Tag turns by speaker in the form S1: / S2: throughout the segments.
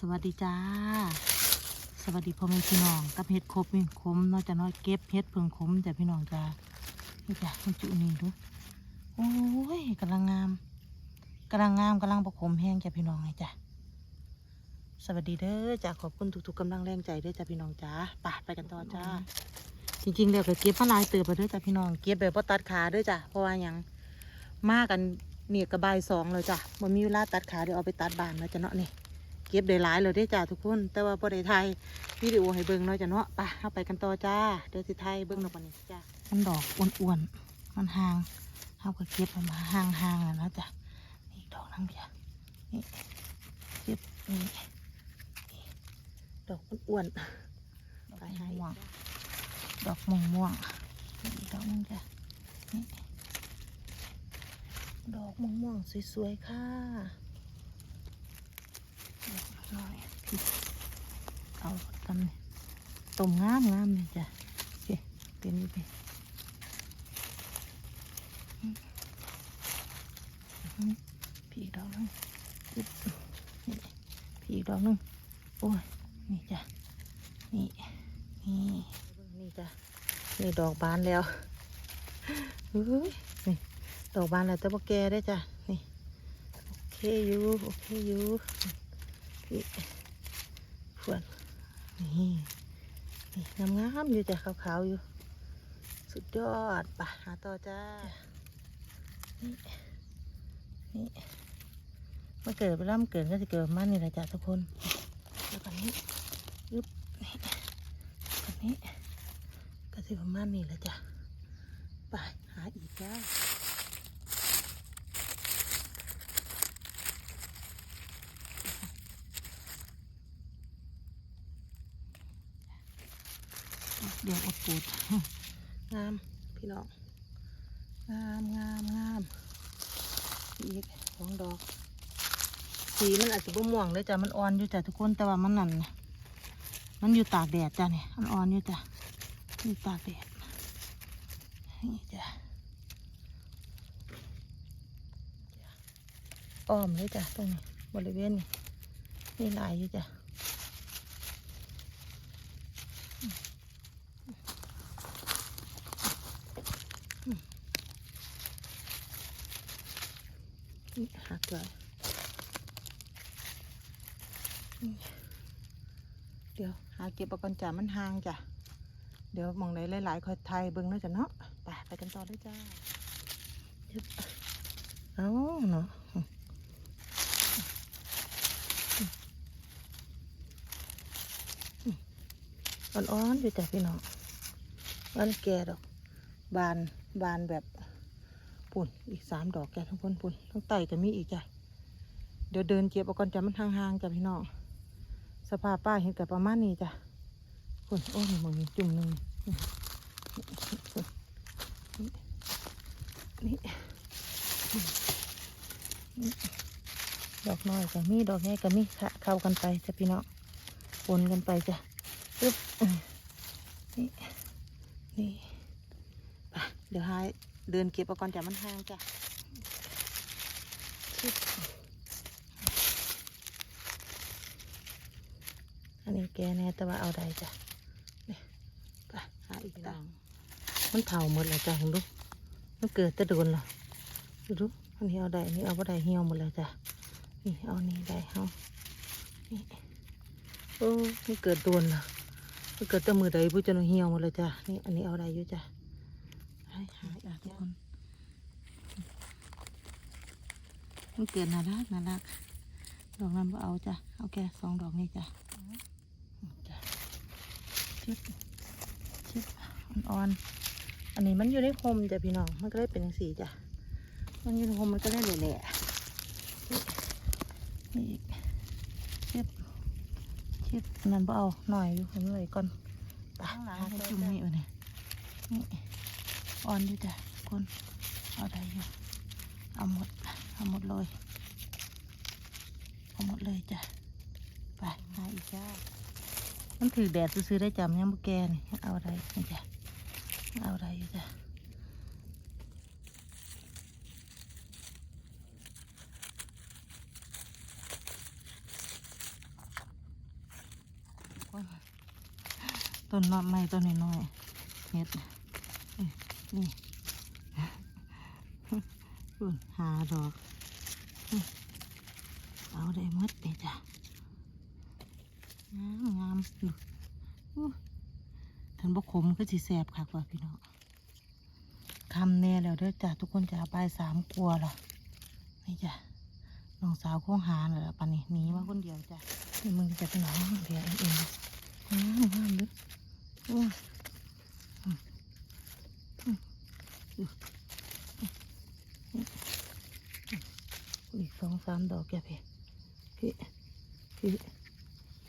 S1: สวัสดีจ้า สวัสดีพ่อแม่พี่น้อง กับเห็ดครบนี่ขมนอกจากน้อยเก็บเห็ดเพิ่งขมจ้ะพี่น้องจ้านี่จ้ะมันจุนี่ดูโอ้ยกำลังงามกำลังงามกำลังประคมแห้งจ้ะพี่น้องไงจ้ะสวัสดีเด้อจ้ะขอบคุณทุกๆกำลังแรงใจเด้อจ้ะพี่น้องจ้าไปไปกันต่อจ้าจริงๆแล้วก็เก็บมาลายเติบไปเด้อจ้ะพี่น้องเก็บแบบบ่ตัดขาเด้อจ้ะเพราะว่ายังมากันเนี่ยกระบายสองเลยจ้ะมันมีเวลาตัดขาเดี๋ยวเอาไปตัดบานแล้วจ้ะเนาะนี่ เก็บได้หลายเลยได้จ้าทุกคน แต่ว่าพอได้ไทยวิดีโอให้เบิ่งเนาะจ้ะเนาะไปเอาไปกันต่อจ้าเดี๋ยวสิไทยเบิ่งเนาะปนนี้จ้ามันดอกอ้วนๆมันห่างเอาก็เก็บมาห่างๆแล้วนะจ้ะนี่ดอกนั่งเดียนี่เก็บนี่ดอกอ้วนๆไปให้ดอกม่วงม่วงๆนี่อีกดอกนึงจ้ะนี่ดอกม่วงม่วงๆสวยๆค่ะ น้อยพี่เอาตำนี่ต้มงามงามเลยจ้ะโอเคเป็นไปอืมอืมพี่อีกดอกหนึงอึ๊บนี่พี่อีกดอกหนึงโอ้ยนี่จ้ะนี่นี่นี่จ้ะนี่ดอกบานแล้วเฮ้ยนี่ดอกบานแล้วแต่ว่แกได้จ้ะนี่โอเคอยู่โอเคอยู่ พี่เพื่อนนี่นี่งามงามๆอยู่จ้ะขาวๆอยู่ สุดยอดไปหาต่อจ้า นี่ นี่มันเกิดไปแล้วมันเกิดก็จะเกิดมันนี่แหละจ้ะทุกคนแล้วก็นี้ยึบนี่แล้วก็นี้ก็จะประมาณนี้แหละจ้ะไปหาอีกจ้า ดี๋ยวอดปูดงามพี่น้องงามงามงามอีกสองดอก สีมันอาจจะบ่ม่วงเลยจ้ะมันอ่อนอยู่จ้ะทุกคนแต่ว่ามันนั่นน่ะมันอยู่ตากแดดจ้ะเนี่ยมันอ่อนอยู่จ้ะอยู่ตากแดดนี่จ้ะอ้อมเลยจ้ะตรงนี้บริเวณนี้นี่ลายอยู่จ้ะ นี่หักเลยเดี๋ยวหาเก็บเอาก่อนจ้ะมันห่างจ้ะ เดี๋ยวมองไหนหลายๆคอยไทยเบิ้งแล้วจ้ะเนาะไปไปกันต่อเลยจ้าเอาเนาะอ่อนๆอยู่จ้ะพี่น้องมันแก่ดอก บานบานแบบ ปุ่นอีกสามดอกแกทั้งพ่นปุ่นทั้งไต่ก็มีอีกจ้ะเดี๋ยวเดินเก็บเอาก่อนจ้ะมันห่างๆจ้ะพี่น้องสภาพป้าเห็นกับประมาณนี้จ้ะปุ่นโอ้ยมึงจุ่มหนึ่งนี่ดอกน้อยก็มีดอกใหญ่ก็มีเข้ากันไปจ้ะพี่น้องปนกันไปจ้ะปึ๊บนี่นี่ไปเดี๋ยวให้ เดินเก็บเอาก่อนจ้ะมันห่างจ้ะอันนี้แกแน่แต่ว่าเอาได้จ้ะนี่ไปหาอีกตางมันเผาหมดแล้วจ้ะเห็นดูมันเกิดแตะโดนเหรอดูดูอันนี้เอาได้อันนี้เอาไ่ได้เหี่ยวหมดแล้วจ้ะนี่เอานี่ได้เอานี่โอ้มันเกิดโดนเหรอมันเกิดแต่มือใดผู้จะนเหี่ยวหมดเลยจ้ะนี่อันนี้เอาได้อยู่จ้ะ ให้หาอีกทุกคนมันเกิดน่ารักน่ารักดอกนั้นบ่เอาจ้ะเอาแค่สองดอกนี้จ้ะจ้ะชิบชิบอ่อนๆอันนี้มันอยู่ในโฮมจ้ะพี่น้องมันก็เลยเป็นอย่างสีจ้ะมันอยู่ในโฮมมันก็ได้แหละๆนี่อีกชิบชิบนั่นบ่เอาหน่อยอยู่ผมเลยก่อนไปหาจุ่มนี่เอาเนี่ยนี่ ออนดูจ้ะคนเอาได้อยู่เอาหมดเอาหมดเลยเอาหมดเลยจ้ะไปมาอีกจ้ามันถือแดดซื้อได้จำยังบุแกนี่เอาอะไรจ้ะเอาอะไรอยู่จ้ะต้นนอดไม่ต้นน้อยเม็ด นี่อุ่นหาดอก เอาได้หมดเลยจ้ะ งามงามดูท่านบกขมก็สิแสบคักว่าพี่น้องคำแน่แล้วเด้อจ้ะทุกคนจะบายสามกลัวล่ะนี่จ้ะน้องสาวคงหาน่ะล่ะปานนี้หนีมาคนเดียวจ้ะนี่มึงจะไปหนเดียวเององามงามด้อโอ้มอืม อีกสองสามดอกแกพี่พี่พี่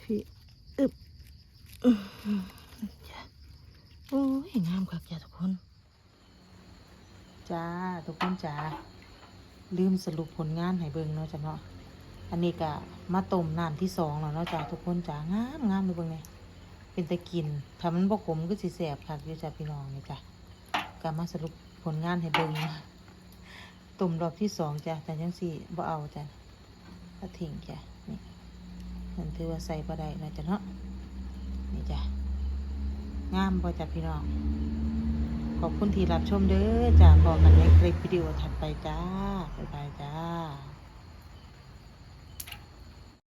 S1: พี่อึบจ้ะโอ้ยงามคักจ้ะทุกคน จ้า ทุกคนจ้า ลืมสรุปผลงานให้เบิ่งเนาะจ้ะเนาะ อันนี้ก็มาต้มน้ำที่สองแล้วเนาะจ้าทุกคนจ้างามงามเลยเบิ่งเนี่ยเป็นตะกินถ้ามันบ่ขมก็สิแสบคักอยู่จ้ะพี่น้องนี่จ้ะ ก็มาสรุปผลงานให้เบิ่งตุ่มรอบที่สองจ้ะแต่ยังสี่บ่เอาจ้ะก็ทิ้งจ้ะนี่มันถือว่าใส่บ่ได้นะจ้ะเนาะนี่จ้ะงามบ่จ้ะพี่น้อง ขอบคุณที่รับชมเด้อจ้าพอกันในคลิปวิดีโอถัดไปจ้าบ๊ายบายจ้า